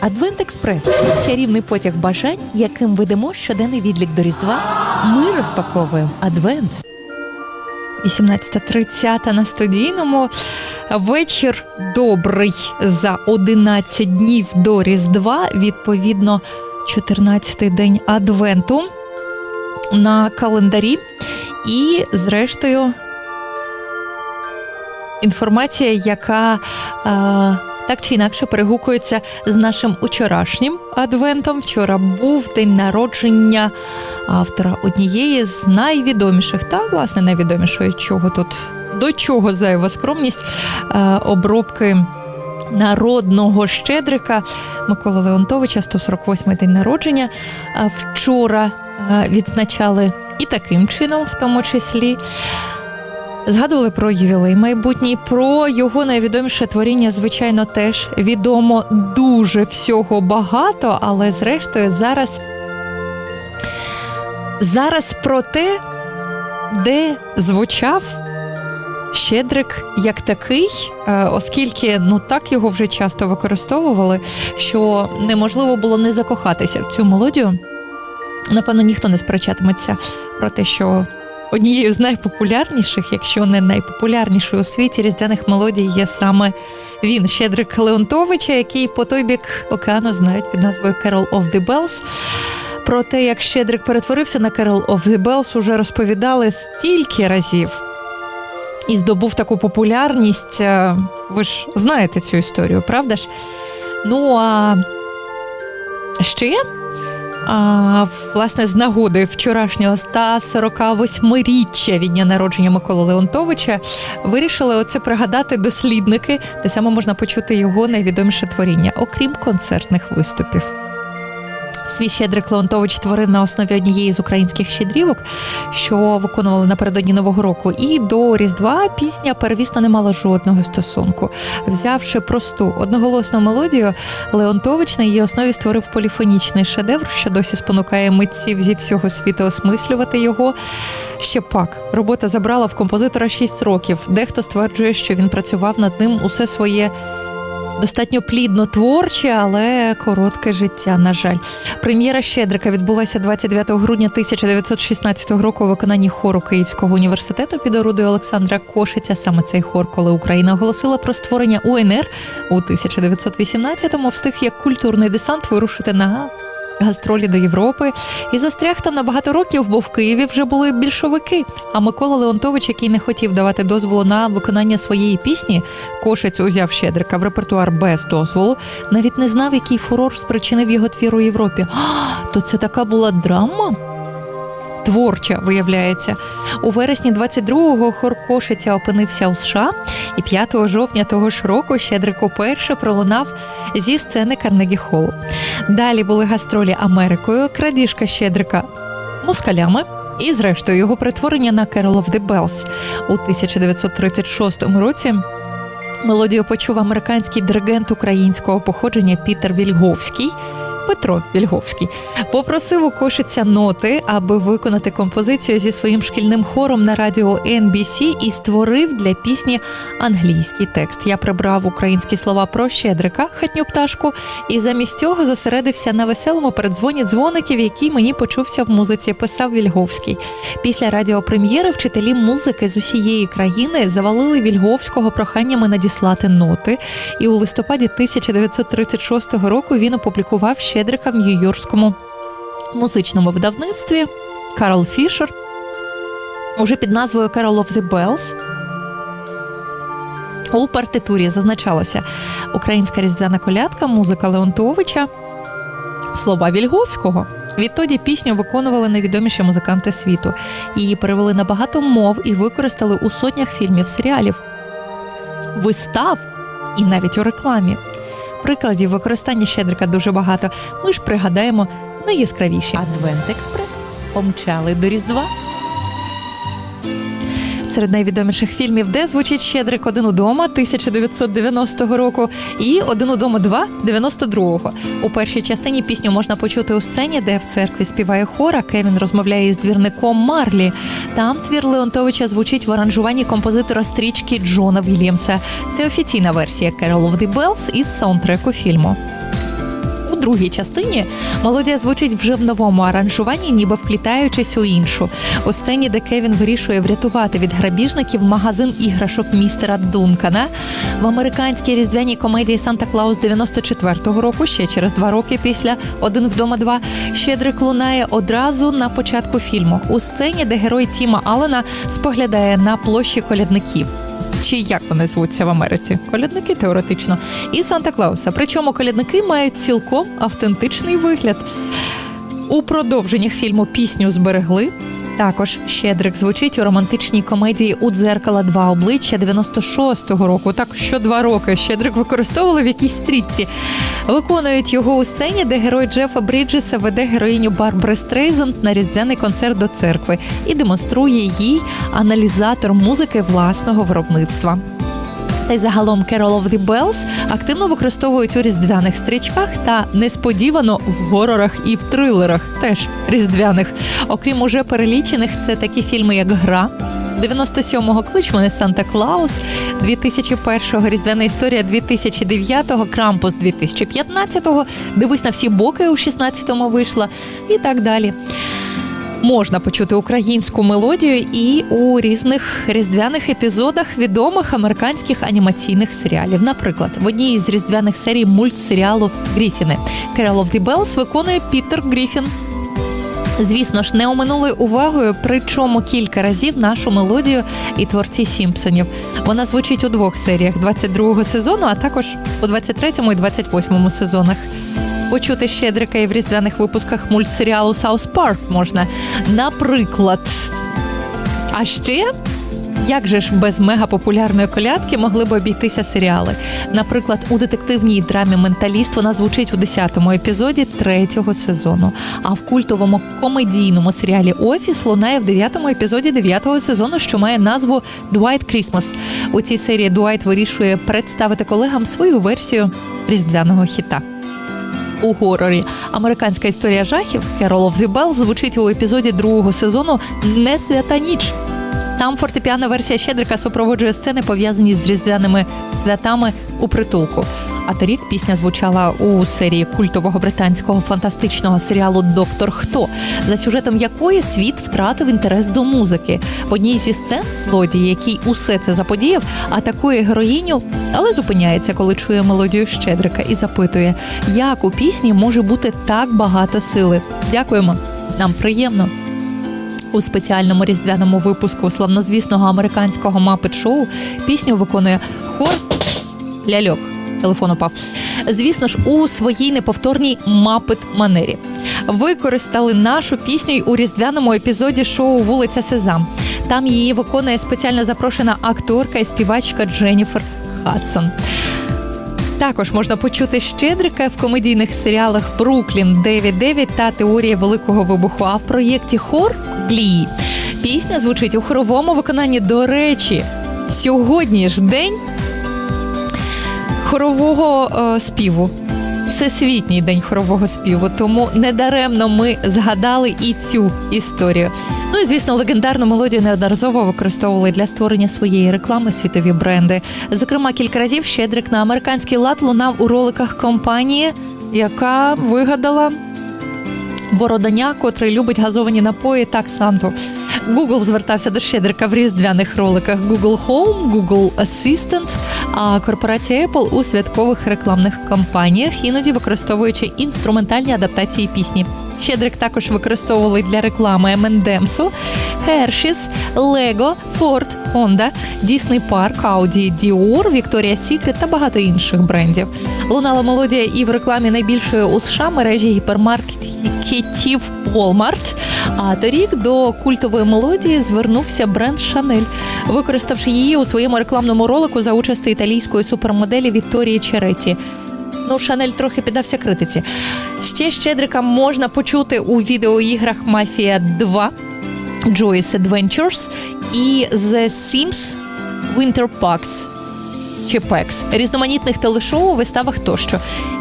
Адвент Експрес чарівний потяг бажань, яким ведемо щоденний відлік до Різдва. Ми розпаковуємо Адвент. 18.30 на студійному. Вечір добрий за 11 днів до Різдва, відповідно, 14-й день Адвенту на календарі. І, зрештою, інформація, яка е, так чи інакше перегукується з нашим учорашнім адвентом. Вчора був день народження автора однієї з найвідоміших та власне найвідомішої, чого тут до чого зайва скромність е, обробки народного щедрика Миколи Леонтовича, 148-й день народження. Е, Вчора е, відзначали і таким чином, в тому числі. Згадували про ювілей майбутній, про його найвідоміше творіння, звичайно, теж відомо дуже всього багато, але зрештою зараз, зараз про те, де звучав Щедрик як такий, е, оскільки ну так його вже часто використовували, що неможливо було не закохатися в цю мелодію. Напевно, ніхто не сперечатиметься про те, що однією з найпопулярніших, якщо не найпопулярнішою у світі різдвяних мелодій, є саме він, Щедрик Леонтовича, який по той бік океану знають під назвою Carol of the Bells. Про те, як Щедрик перетворився на Carol of the Bells, уже розповідали стільки разів і здобув таку популярність. Е, Ви ж знаєте цю історію, правда ж? Ну а ще. А, власне, з нагоди вчорашнього 148-річчя від дня народження Миколи Леонтовича вирішили оце пригадати дослідники, де саме можна почути його найвідоміше творіння, окрім концертних виступів. Свій щедрик Леонтович творив на основі однієї з українських щедрівок, що виконували напередодні Нового року. І до Різдва пісня первісно не мала жодного стосунку. Взявши просту одноголосну мелодію, Леонтович на її основі створив поліфонічний шедевр, що досі спонукає митців зі всього світу осмислювати його. Ще пак робота забрала в композитора 6 років. Дехто стверджує, що він працював над ним усе своє достатньо плідно творче, але коротке життя. На жаль, прем'єра Щедрика відбулася 29 грудня 1916 року у виконанні хору Київського університету під орудою Олександра Кошиця. Саме цей хор, коли Україна оголосила про створення УНР у 1918-му, встиг як культурний десант вирушити на. Гастролі до Європи і застряг там на багато років, бо в Києві вже були більшовики. А Микола Леонтович, який не хотів давати дозволу на виконання своєї пісні, кошець узяв Щедрика в репертуар без дозволу, навіть не знав, який фурор спричинив його твір у Європі. А, то це така була драма? Творча, виявляється. У вересні 22-го хор Кошиця опинився у США, і 5 жовтня того ж року Щедрик уперше пролунав зі сцени Карнегі Холу. Далі були гастролі Америкою, крадіжка Щедрика москалями. І, зрештою, його перетворення на Carol of the Bells у 1936 році. Мелодію почув американський диригент українського походження Пітер Вільговський. Петро Вільговський попросив у Кошиця ноти, аби виконати композицію зі своїм шкільним хором на радіо NBC і створив для пісні англійський текст. Я прибрав українські слова про щедрика, хатню пташку, і замість цього зосередився на веселому передзвоні дзвоників, який мені почувся в музиці. Писав Вільговський. Після радіопрем'єри вчителі музики з усієї країни завалили Вільговського проханнями надіслати ноти. І у листопаді 1936 року він опублікував Щедрика в Нью-Йоркському музичному видавництві Карл Фішер уже під назвою Carol of the Bells. У партитурі зазначалося українська різдвяна колядка, музика Леонтовича, слова Вільговського. Відтоді пісню виконували найвідоміші музиканти світу. Її перевели на багато мов і використали у сотнях фільмів, серіалів, вистав і навіть у рекламі. Прикладів використання щедрика дуже багато. Ми ж пригадаємо найяскравіші. Адвент Експрес помчали до Різдва. Серед найвідоміших фільмів, де звучить Щедрик один удома 1990 року і один удома 2 92-го. У першій частині пісню можна почути у сцені, де в церкві співає хор, а Кевін розмовляє із двірником Марлі. Там твір Леонтовича звучить в аранжуванні композитора стрічки Джона Вільямса. Це офіційна версія Carol of із саундтреку фільму. Другій частині мелодія звучить вже в новому аранжуванні, ніби вплітаючись у іншу. У сцені, де Кевін вирішує врятувати від грабіжників магазин іграшок містера Дункана. В американській різдвяній комедії Санта Клаус 94-го року, ще через два роки після Один вдома два Щедрик лунає одразу на початку фільму у сцені, де герой Тіма Аллена споглядає на площі колядників. Чи як вони звуться в Америці? Колядники теоретично. І Санта Клауса. Причому колядники мають цілком автентичний вигляд. У продовженнях фільму пісню зберегли. Також Щедрик звучить у романтичній комедії У дзеркала два обличчя 96-го року. Так що два роки Щедрик використовували в якійсь стрітці. Виконують його у сцені, де герой Джефа Бріджеса веде героїню Барбри Стрейзенд на різдвяний концерт до церкви і демонструє їй аналізатор музики власного виробництва. Та й загалом Carol of the Bells активно використовують у різдвяних стрічках та несподівано в горорах і в трилерах, теж різдвяних. Окрім уже перелічених, це такі фільми, як Гра. 97-го клич мене Санта Клаус, 2001-го Різдвяна історія 2009-го, Крампус 2015-го, Дивись на всі боки у 16-му вийшла і так далі. Можна почути українську мелодію і у різних різдвяних епізодах відомих американських анімаційних серіалів. Наприклад, в одній із різдвяних серій мультсеріалу Гріфіни Carol of the Bells виконує Пітер Гріфін. Звісно ж, не оминули увагою, причому кілька разів нашу мелодію і творці Сімпсонів. Вона звучить у двох серіях 22-го сезону, а також у 23-му і 28-му сезонах. Почути щедрика і в різдвяних випусках мультсеріалу Саус Парк можна. Наприклад. А ще. Як же ж без мегапопулярної колядки могли б обійтися серіали? Наприклад, у детективній драмі Менталіст вона звучить у 10-му епізоді третього сезону. А в культовому комедійному серіалі Офіс лунає в 9-му епізоді 9-го сезону, що має назву Дуайт Крісмас. У цій серії Дуайт вирішує представити колегам свою версію різдвяного хіта. У горорі американська історія жахів Carol of the Bell звучить у епізоді другого сезону Не свята ніч. Там фортепіана версія Щедрика супроводжує сцени, пов'язані з різдвяними святами у притулку. А торік пісня звучала у серії культового британського фантастичного серіалу Доктор Хто, за сюжетом якої світ втратив інтерес до музики. В одній зі сцен злодій, який усе це заподіяв, атакує героїню, але зупиняється, коли чує мелодію Щедрика і запитує, як у пісні може бути так багато сили. Дякуємо, нам приємно. У спеціальному різдвяному випуску славнозвісного американського мапет шоу пісню виконує хор ляльок. Телефон упав. Звісно ж, у своїй неповторній мапет манері. Використали нашу пісню й у різдвяному епізоді шоу Вулиця Сезам. Там її виконує спеціально запрошена акторка і співачка Дженніфер Хадсон. Також можна почути Щедрика в комедійних серіалах Бруклін 9.9 та Теорія Великого Вибуху. А в проєкті Хор Лі пісня звучить у хоровому виконанні. До речі, сьогодні ж день хорового е, співу. Всесвітній день хорового співу, тому недаремно ми згадали і цю історію. Ну і звісно, легендарну мелодію неодноразово використовували для створення своєї реклами світові бренди. Зокрема, кілька разів Щедрик на американський лад лунав у роликах компанії, яка вигадала бородання, котрий любить газовані напої так Санту. Google звертався до Щедрика в різдвяних роликах Google Home, Google Assistant, а корпорація Apple у святкових рекламних кампаніях, іноді використовуючи інструментальні адаптації пісні. Щедрик також використовували для реклами M&M's, Hershey's, Lego, Ford, Honda, Disney Park, Audi, Dior, Victoria's Secret та багато інших брендів. Лунала мелодія і в рекламі найбільшої у США мережі гіпермаркетів Walmart. А торік до культової мелодії звернувся бренд Chanel, використавши її у своєму рекламному ролику за участі італійської супермоделі Вікторії Череті. Ну, Шанель трохи піддався критиці. Ще щедрика можна почути у відеоіграх Мафія 2, Joy's Adventures і The Sims Winter Packs чи PAX, різноманітних телешоу, виставах тощо.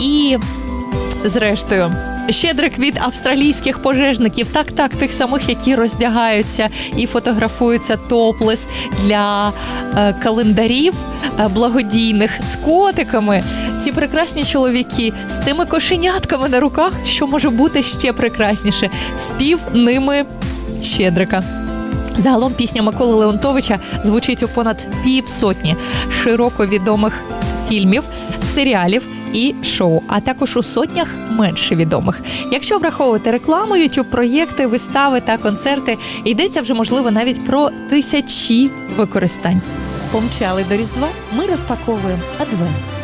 І, зрештою, Щедрик від австралійських пожежників, так, так, тих самих, які роздягаються і фотографуються топлес для е, календарів е, благодійних з котиками. Ці прекрасні чоловіки з цими кошенятками на руках, що може бути ще прекрасніше. Спів ними Щедрика. Загалом пісня Миколи Леонтовича звучить у понад півсотні широко відомих фільмів, серіалів і шоу, а також у сотнях менше відомих. Якщо враховувати рекламу, youtube проєкти, вистави та концерти, йдеться вже можливо навіть про тисячі використань. Помчали до Різдва. Ми розпаковуємо адвент.